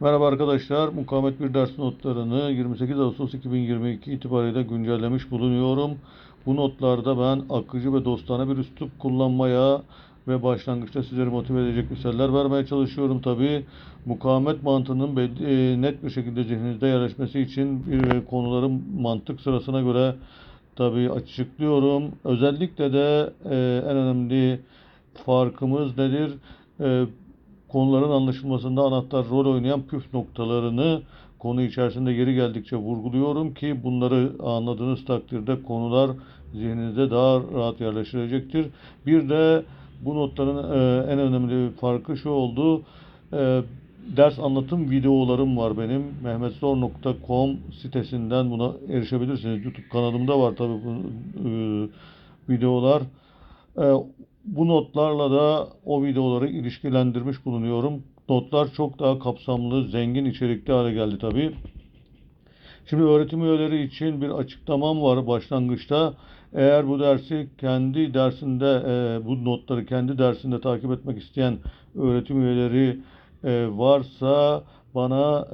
Merhaba arkadaşlar. Mukavemet bir ders notlarını 28 Ağustos 2022 itibariyle güncellemiş bulunuyorum. Bu notlarda ben akıcı ve dostane bir üslup kullanmaya ve başlangıçta sizleri motive edecek misaller vermeye çalışıyorum. Tabi mukavemet mantığının e, net bir şekilde zihninizde yerleşmesi için e, konuların mantık sırasına göre tabi açıklıyorum. Özellikle de e, en önemli farkımız nedir? Konuların anlaşılmasında anahtar rol oynayan püf noktalarını konu içerisinde yeri geldikçe vurguluyorum ki bunları anladığınız takdirde konular zihninizde daha rahat yerleştirecektir. Bir de bu notların e, en önemli farkı şu oldu. E, ders anlatım videolarım var benim. mehmetsor.com sitesinden buna erişebilirsiniz. YouTube kanalımda var tabii bu e, videolar. Bu notlarla da o videoları ilişkilendirmiş bulunuyorum. Notlar çok daha kapsamlı, zengin içerikli hale geldi tabii. Şimdi öğretim üyeleri için bir açıklamam var başlangıçta. Eğer bu dersi kendi dersinde, e, bu notları kendi dersinde takip etmek isteyen öğretim üyeleri e, varsa bana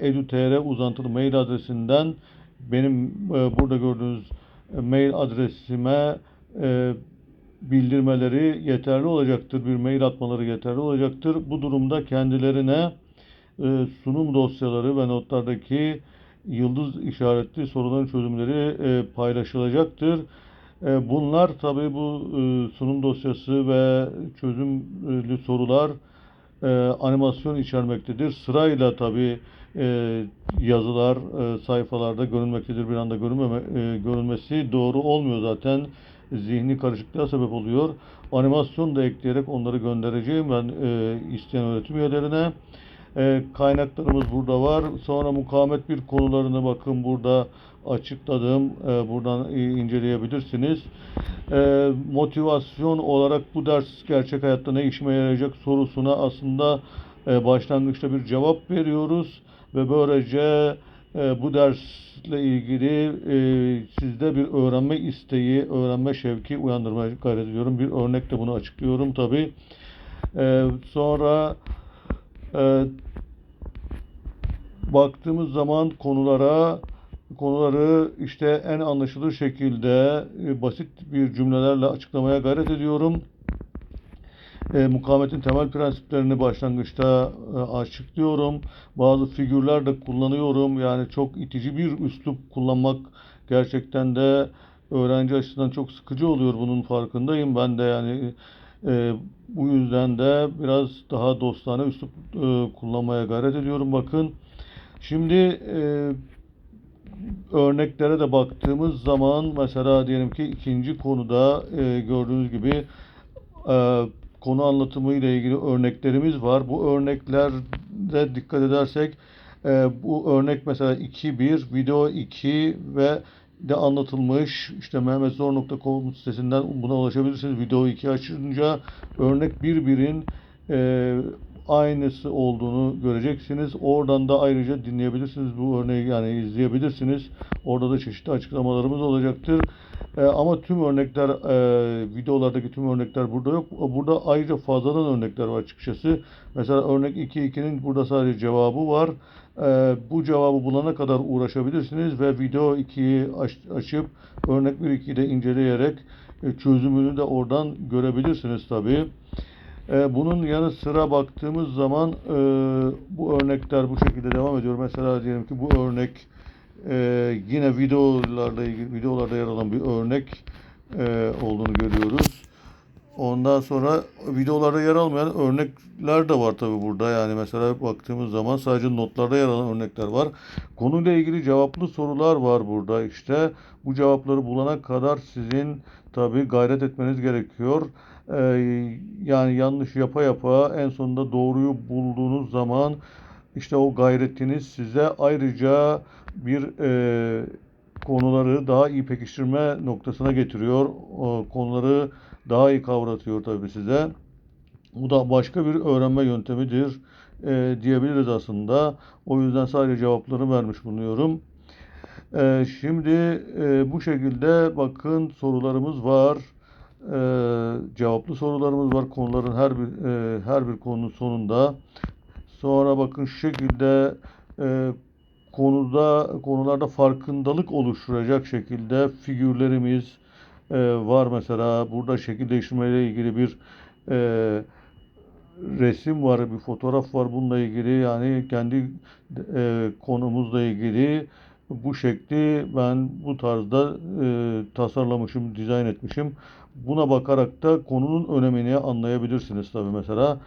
e, edu.tr uzantılı mail adresinden benim burada gördüğünüz mail adresime bildirmeleri yeterli olacaktır. Bir mail atmaları yeterli olacaktır. Bu durumda kendilerine e, sunum dosyaları ve notlardaki yıldız işaretli soruların çözümleri e, paylaşılacaktır. E, bunlar tabii bu e, sunum dosyası ve çözümlü sorular e, animasyon içermektedir. Sırayla tabii e, yazılar e, sayfalarda görünmektedir. Bir anda görünmeme, e, görünmesi doğru olmuyor zaten. Zihni karışıklığa sebep oluyor. Animasyon da ekleyerek onları göndereceğim ben e, isteyen öğretim üyelerine. E, kaynaklarımız burada var. Sonra mukavemet bir konularını bakın burada açıkladım. E, buradan inceleyebilirsiniz. E, motivasyon olarak bu ders gerçek hayatta ne işime yarayacak sorusuna aslında e, başlangıçta bir cevap veriyoruz ve böylece e, bu dersle ilgili e, sizde bir öğrenme isteği, öğrenme şevki uyandırmaya gayret ediyorum. Bir örnekle bunu açıklıyorum tabii. E, sonra e, baktığımız zaman konulara konuları işte en anlaşılır şekilde e, basit bir cümlelerle açıklamaya gayret ediyorum. E, mukavemetin temel prensiplerini başlangıçta e, açıklıyorum. Bazı figürler de kullanıyorum. Yani çok itici bir üslup kullanmak gerçekten de öğrenci açısından çok sıkıcı oluyor. Bunun farkındayım. Ben de yani e, bu yüzden de biraz daha dostane üslup e, kullanmaya gayret ediyorum. Bakın şimdi e, örneklere de baktığımız zaman mesela diyelim ki ikinci konuda e, gördüğünüz gibi e, konu anlatımı ile ilgili örneklerimiz var. Bu örneklerde dikkat edersek e, bu örnek mesela 2.1, video 2 ve de anlatılmış. İşte mehmetzor.com sitesinden buna ulaşabilirsiniz. Video 2 açınca örnek 1.1'in e, aynısı olduğunu göreceksiniz. Oradan da ayrıca dinleyebilirsiniz. Bu örneği yani izleyebilirsiniz. Orada da çeşitli açıklamalarımız olacaktır. E, ama tüm örnekler, e, videolardaki tüm örnekler burada yok. Burada ayrıca fazladan örnekler var açıkçası. Mesela örnek 2.2'nin burada sadece cevabı var. E, bu cevabı bulana kadar uğraşabilirsiniz ve video 2'yi aç, açıp örnek 1.2'yi de inceleyerek e, çözümünü de oradan görebilirsiniz tabii. E, bunun yanı sıra baktığımız zaman e, bu örnekler bu şekilde devam ediyor. Mesela diyelim ki bu örnek e, yine videolarla ilgili videolarda yer alan bir örnek e, olduğunu görüyoruz. Ondan sonra videolarda yer almayan örnekler de var tabii burada. Yani mesela baktığımız zaman sadece notlarda yer alan örnekler var. Konuyla ilgili cevaplı sorular var burada işte. Bu cevapları bulana kadar sizin tabii gayret etmeniz gerekiyor. Ee, yani yanlış yapa yapa en sonunda doğruyu bulduğunuz zaman işte o gayretiniz size ayrıca bir e, konuları daha iyi pekiştirme noktasına getiriyor. O konuları daha iyi kavratıyor tabii size. Bu da başka bir öğrenme yöntemidir e, diyebiliriz aslında. O yüzden sadece cevapları vermiş bulunuyorum. E, şimdi e, bu şekilde bakın sorularımız var. E, cevaplı sorularımız var. Konuların her bir e, her bir konunun sonunda Sonra bakın şu şekilde e, konuda konularda farkındalık oluşturacak şekilde figürlerimiz e, var mesela. Burada şekil değiştirmeyle ilgili bir e, resim var, bir fotoğraf var bununla ilgili. Yani kendi e, konumuzla ilgili bu şekli ben bu tarzda e, tasarlamışım, dizayn etmişim. Buna bakarak da konunun önemini anlayabilirsiniz tabii mesela.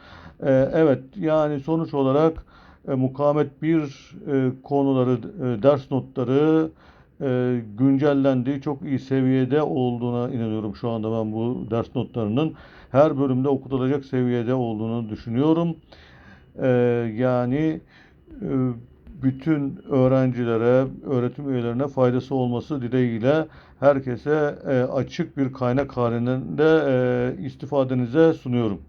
E, evet yani sonuç olarak e, mukavemet 1 e, konuları, e, ders notları e, güncellendi. Çok iyi seviyede olduğuna inanıyorum şu anda ben bu ders notlarının. Her bölümde okutulacak seviyede olduğunu düşünüyorum. E, yani e, bütün öğrencilere, öğretim üyelerine faydası olması dileğiyle herkese e, açık bir kaynak halinde e, istifadenize sunuyorum.